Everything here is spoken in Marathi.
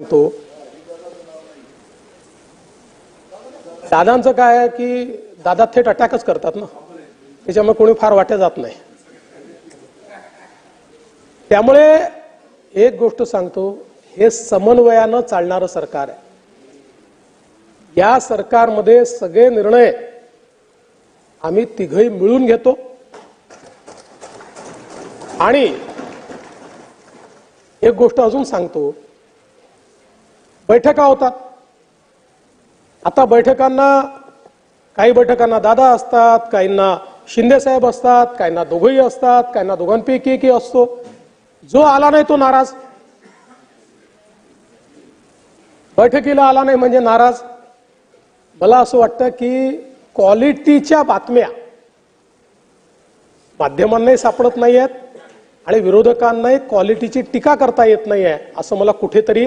सांगतो. दादांचं काय आहे की दादा थेट अटॅकच करतात ना. त्याच्यामुळे कोणी फार वाट्या जात नाही. त्यामुळे एक गोष्ट सांगतो हे समन्वयानं चालणारं सरकार आहे. या सरकारमध्ये सगळे निर्णय आम्ही तिघही मिळून घेतो. आणि एक गोष्ट अजून सांगतो बैठका होतात. आता बैठकांना काही बैठकांना दादा असतात काहींना शिंदेसाहेब असतात काहींना दोघंही असतात काहींना दोघांपैकी एकही असतो. जो आला नाही तो नाराज. बैठकीला आला नाही म्हणजे नाराज. मला असं वाटतं की क्वालिटीच्या बातम्या माध्यमांनाही सापडत नाही आहेत आणि विरोधकांनाही क्वालिटीची टीका करता येत नाही आहे असं मला कुठेतरी